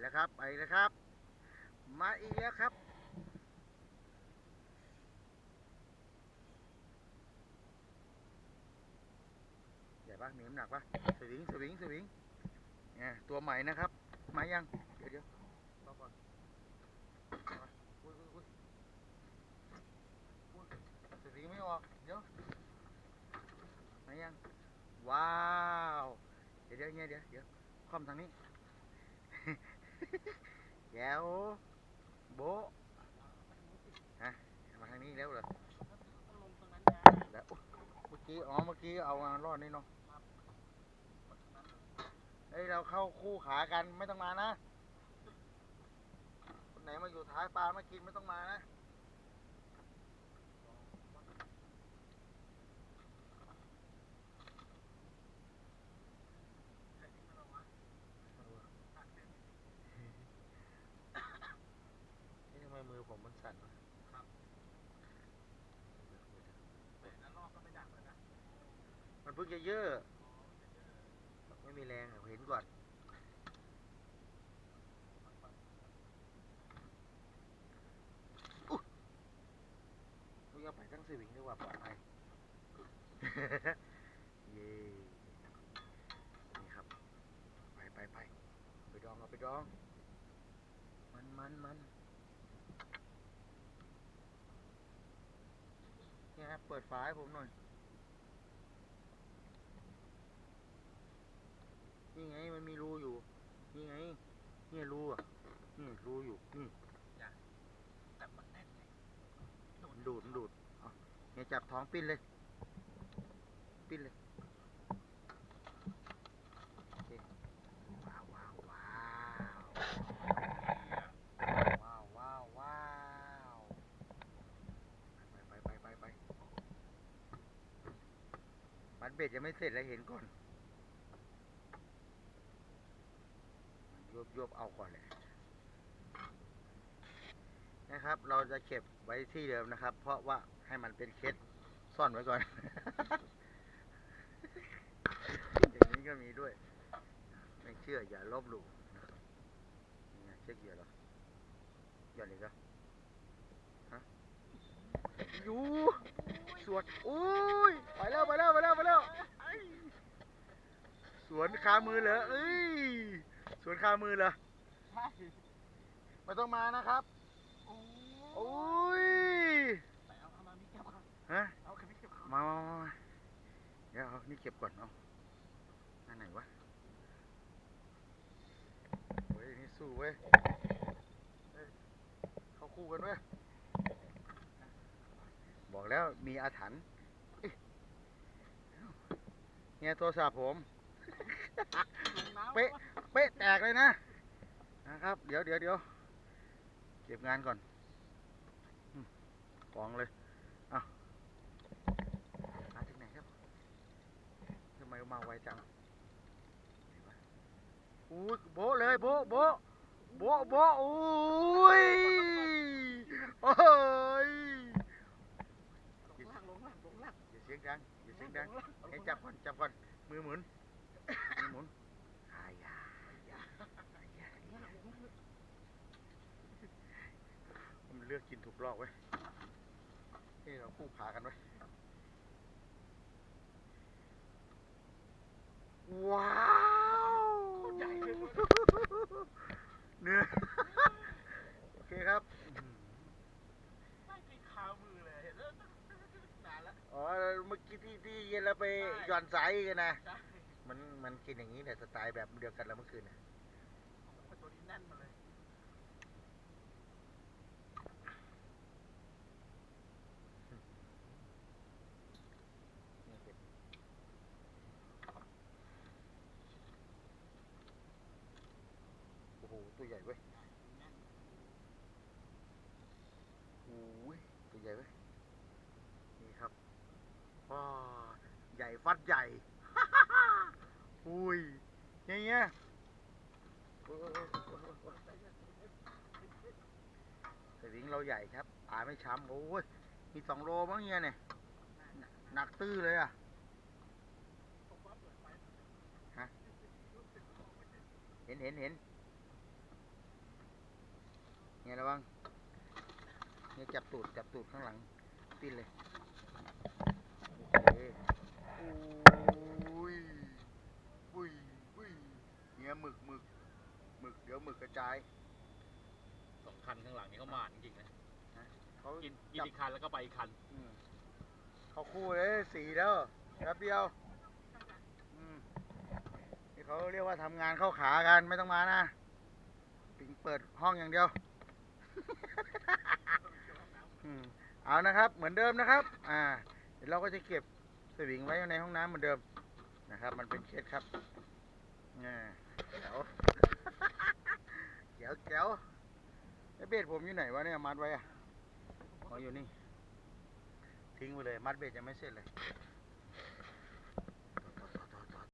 แล้วครับ ไปแล้วครับ มาอีกแล้วครับ ใหญ่ปะมีน้ำหนักปะสวิงสวิงสวิงเนี่ยตัวใหม่นะครับ มายัง เดี๋ยวเดี๋ยวรอก่อนอุ้ยอุ้ยอุ้ยสวิงไม่ออก เดี๋ยว มายัง ว้าว เดี๋ยวเดี๋ยวเงี้ยเดี๋ยวเดี๋ยวคว่ำทางนี้ แก้วโบะฮะมาทางนี้แล้วเหรอแล้วเมื่อกี้อ๋อเมื่อกี้เอามารอดนี่เนาะเฮ้ยเราเข้าคู่ขากันไม่ต้องมานะคนไหนมาอยู่ท้ายปลามากินไม่ต้องมานะ นี่ทำไมมื อผมมันสั่นวะมันเพิ่งจะเยอะ ไม่มีแรงอะเห็นก่อนอุ๊ยลูกเอาไปทั้งสวิงดีกว่าปลอดภัยเย้นี่ครับ ไปไปไปไปดองเอาไปดอง มันมันมัน นี่ยครับ เปิดฝาให้ผมหน่อย นี่ไงมันมีรูอยู่ นี่ไง เนี่ยรูอะ นี่รูอยู่ นี่แต่มันแน่นไงมันดูดมันดูดเอาเนี่ยจับท้องปิ้นเลย ปิ้นเลยโอเคว้าวว้าวว้าวว้าวว้าวว้าวไปไปไปไปไป มัดเบ็ดยังไม่เสร็จเลยเห็นก่อนยบยบเอาก่อนเลยนะครับ เราจะเก็บไว้ที่เดิมนะครับ เพราะว่าให้มันเป็นเคสซ่อนไว้ก่อน อย่างนี้ก็มีด้วย ไม่เชื่ออย่าลบหลู่นะครับนี่เช็คเหยื่อเหรอหย่อนอีกแล้วฮะอยู่ สวนอุ้ยไปแล้วไปแล้วไปแล้วไปแล้วสวนคามือเหรอเอ้ยสวนคามือเหรอใช่ไม่ต้องมานะครับโอ้โอ้ยไปเอาเอามามีเก็บก่อนฮะเอาขึ้นมีเก็บก่อนมามามามาเดี๋ยวเอานี่เก็บก่อนเอาอันไหนวะเฮ้ยนี่สู้เว้ยเฮ้ยเข้าคู่กันเว้ยบอก แล้วมีอาถรรพ์เอ้ยเนี่ยโทรศัพท์ผมลงน้ำเป๊ะเป๊ะแตกเลยนะ นะครับ เดี๋ยวเดี๋ยวเดี๋ยวเก็บงานก่อนอืมกองเลยเอามาถึงไหนครับทำไมมาไวจังไหนวะอุ้ยโบะเลยโบะโบะโบะโบะอุ้ยโอ้ย ลงล่างลงล่างลงล่า งอย่าเสียงดังอย่าเสียงดังลล่าให้จับก่อนจับก่อนมือหมุนมือหมุนอายาอย่าอย่าลงล่างลงล่างมันเลือกกินถูกรอบไว้ยนี่เราคู่ขากันไว้ยว้าว โคตรใหญ่เลย เนื้อ โอเคครับ ไม่ติดคามือเลยเห็นแล้วนานแล้ว อ๋อเมื่อกี้ที่ที่เย็นเราไปหย่อนสายกันนะ ใช่มันมันกินอย่างนี้แหละสไตล์แบบเดียวกันแล้วเมื่อคืนนะโอ้โหตัวนี้แน่นมาเลย โอ้โหตัวใหญ่เว้ยแน่นโอ้ยตัวใหญ่เว้ย นี่ครับว้าใหญ่ ฟัดใหญ่ อุ้ยอย่างเงี้ยโอ้ยโอ้ยอยโอ้ยโอ้ยสวิงเราใหญ่ครับปลาไม่ช้ำโอ้ย มีสองโลมั้งเงี้ยเนี่ย หนักตื้อเลยอะเปิดไฟเห็นเห็นเห็นไงระวังเนี่ยจับตูด จับตูดข้างหลัง ปิ้นเลยโอเคอุ้ยอุ้ยอุ้ยเนี่ยหมึกหมึกหมึกเดี๋ยวหมึกกระจายสองคันข้างหลังนี่เขาหมานจริงๆนะเขากินกินจับอีกคันแล้วก็ไปอีกคันอืมเขาคู่เลยสีแล้วแป๊บเดียวอืมนี่เขาเรียกว่าทำงานเข้าขากันไม่ต้องมานะปิงเปิดห้องอย่างเดียว อืมเอานะครับ เหมือนเดิมนะครับ อ่า เดี๋ยวเราก็จะเก็บส วิงไว้ในห้องน้ำเหมือนเดิมนะครับ มันเป็นเคสครับอ่าเจ๋วเจ๋วเจ๋วไอ้เบ็ดผมอยู่ไหนวะเนี่ยมัดไว้อะอ๋ออยู่นี่ ทิ้งไปเลย มัดเบ็ดยังไม่เสร็จเลย